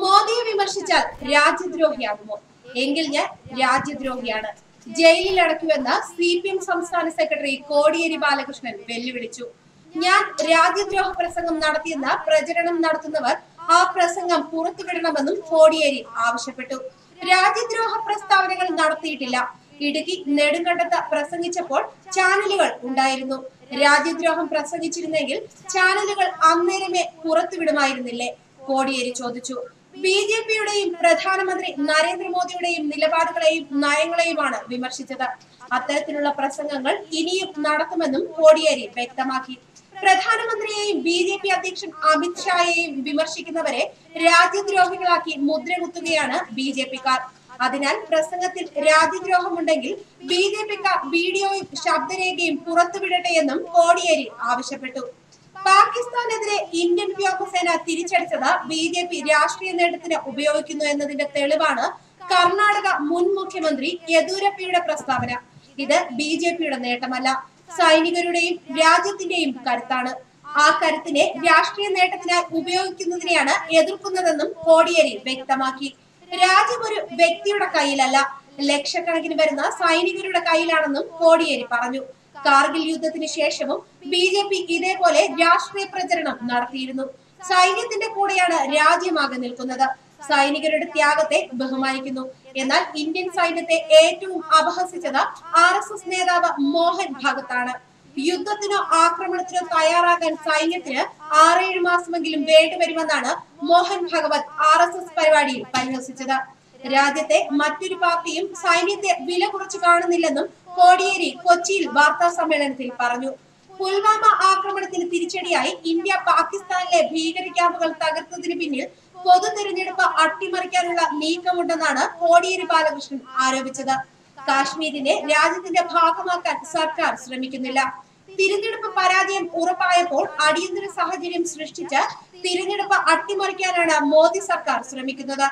മോദിയെ വിമർശിച്ചാൽ രാജ്യദ്രോഹിയാകുമോ? എങ്കിൽ ഞാൻ രാജ്യദ്രോഹിയാണ്. ജയിലിൽ അടയ്ക്കുമെന്ന് സി പി എം സംസ്ഥാന സെക്രട്ടറി കോടിയേരി ബാലകൃഷ്ണൻ വെല്ലുവിളിച്ചു. ഞാൻ രാജ്യദ്രോഹ പ്രസംഗം നടത്തിയെന്ന പ്രചരണം നടത്തുന്നവർ ആ പ്രസംഗം പുറത്തുവിടണമെന്നും കോടിയേരി ആവശ്യപ്പെട്ടു. രാജ്യദ്രോഹ പ്രസ്താവനകൾ നടത്തിയിട്ടില്ല. ഇടുക്കി നെടുങ്കണ്ടത്ത് പ്രസംഗിച്ചപ്പോൾ ചാനലുകൾ ഉണ്ടായിരുന്നു. രാജ്യദ്രോഹം പ്രസംഗിച്ചിരുന്നെങ്കിൽ ചാനലുകൾ അന്നേരമേ പുറത്തുവിടുമായിരുന്നില്ലേ? കോടിയേരി ചോദിച്ചു. ബി ജെ പിയുടെയും പ്രധാനമന്ത്രി നരേന്ദ്രമോദിയുടെയും നിലപാടുകളെയും നയങ്ങളെയുമാണ് വിമർശിച്ചത്. അത്തരത്തിലുള്ള പ്രസംഗങ്ങൾ ഇനിയും നടത്തുമെന്നും കോടിയേരി വ്യക്തമാക്കി. പ്രധാനമന്ത്രിയെയും ബി ജെ പി അധ്യക്ഷൻ അമിത്ഷായെയും വിമർശിക്കുന്നവരെ രാജ്യദ്രോഹികളാക്കി മുദ്രകുത്തുകയാണ് ബി ജെ പിക്കാർ. അതിനാൽ പ്രസംഗത്തിൽ രാജ്യദ്രോഹമുണ്ടെങ്കിൽ ബി ജെ പിക്കാർ വീഡിയോയും ശബ്ദരേഖയും പുറത്തുവിടട്ടെ എന്നും കോടിയേരി ആവശ്യപ്പെട്ടു. പാകിസ്ഥാനെതിരെ ഇന്ത്യൻ വ്യോമസേന തിരിച്ചടിച്ചത് ബി ജെ പി രാഷ്ട്രീയ നേട്ടത്തിന് ഉപയോഗിക്കുന്നു എന്നതിന്റെ തെളിവാണ് കർണാടക മുൻ മുഖ്യമന്ത്രി യെദ്യൂരപ്പയുടെ പ്രസ്താവന. ഇത് ബി ജെ പിയുടെ നേട്ടമല്ല സൈനികരുടെയും രാജ്യത്തിന്റെയും കരുത്താണ്. ആ കരുത്തിനെ രാഷ്ട്രീയ നേട്ടത്തിനായി ഉപയോഗിക്കുന്നതിനെയാണ് എതിർക്കുന്നതെന്നും കോടിയേരി വ്യക്തമാക്കി. രാജ്യം ഒരു വ്യക്തിയുടെ കയ്യിലല്ല ലക്ഷക്കണക്കിന് വരുന്ന സൈനികരുടെ കയ്യിലാണെന്നും കോടിയേരി പറഞ്ഞു. കാർഗിൽ യുദ്ധത്തിന് ശേഷവും ബി ജെ പി ഇതേപോലെ രാഷ്ട്രീയ പ്രചരണം നടത്തിയിരുന്നു. സൈന്യത്തിന്റെ കൂടെയാണ് രാജ്യമാകെ നിൽക്കുന്നത്. സൈനികരുടെ ത്യാഗത്തെ ബഹുമാനിക്കുന്നു. എന്നാൽ ഇന്ത്യൻ സൈന്യത്തെ ഏറ്റവും അപഹസിച്ചത് ആർ എസ് എസ് നേതാവ് മോഹൻ ഭഗത്താണ്. യുദ്ധത്തിനോ ആക്രമണത്തിനോ തയ്യാറാകാൻ സൈന്യത്തിന് ആറേഴ് മാസമെങ്കിലും വേണ്ടിവരുമെന്നാണ് Mohan Bhagwat R S S പരിപാടിയിൽ പരിഹസിച്ചത്. രാജ്യത്തെ മറ്റൊരു പാർട്ടിയും സൈന്യത്തെ വില കുറച്ച് കാണുന്നില്ലെന്നും കോടിയേരി കൊച്ചിയിൽ വാർത്താ സമ്മേളനത്തിൽ പറഞ്ഞു. പുൽവാമ ആക്രമണത്തിന് തിരിച്ചടിയായി ഇന്ത്യ പാകിസ്ഥാനിലെ ഭീകര ക്യാമ്പുകൾ തകർത്തതിന് പിന്നിൽ പൊതു തെരഞ്ഞെടുപ്പ് അട്ടിമറിക്കാനുള്ള നീക്കമുണ്ടെന്നാണ് കോടിയേരി ബാലകൃഷ്ണൻ ആരോപിച്ചത്. കാശ്മീരിനെ രാജ്യത്തിന്റെ ഭാഗമാക്കാൻ സർക്കാർ ശ്രമിക്കുന്നില്ല. തിരഞ്ഞെടുപ്പ് പരാജയം ഉറപ്പായപ്പോൾ അടിയന്തര സാഹചര്യം സൃഷ്ടിച്ച് തിരഞ്ഞെടുപ്പ് അട്ടിമറിക്കാനാണ് മോദി സർക്കാർ ശ്രമിക്കുന്നത്.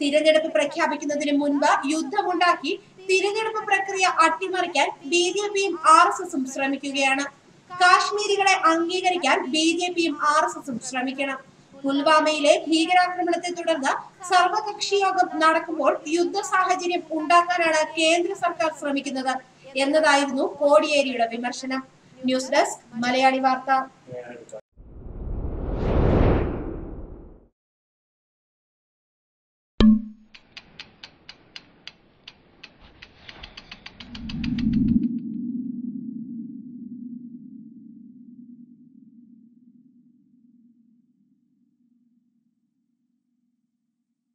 തിരഞ്ഞെടുപ്പ് പ്രഖ്യാപിക്കുന്നതിന് മുൻപ് യുദ്ധമുണ്ടാക്കി തിരഞ്ഞെടുപ്പ് പ്രക്രിയ അട്ടിമറിക്കാൻ ബി ജെ പിയും ആർ എസ് എസും ശ്രമിക്കുകയാണ്. കാശ്മീരികളെ അംഗീകരിക്കാൻ ബി ജെ പിയും ആർ എസ് എസും ശ്രമിക്കണം. പുൽവാമയിലെ ഭീകരാക്രമണത്തെ തുടർന്ന് സർവകക്ഷി യോഗം നടക്കുമ്പോൾ യുദ്ധ സാഹചര്യം ഉണ്ടാക്കാനാണ് കേന്ദ്ര സർക്കാർ ശ്രമിക്കുന്നത് എന്നതായിരുന്നു കോടിയേരിയുടെ വിമർശനം. ന്യൂസ് ഡെസ്ക് മലയാളി വാർത്ത.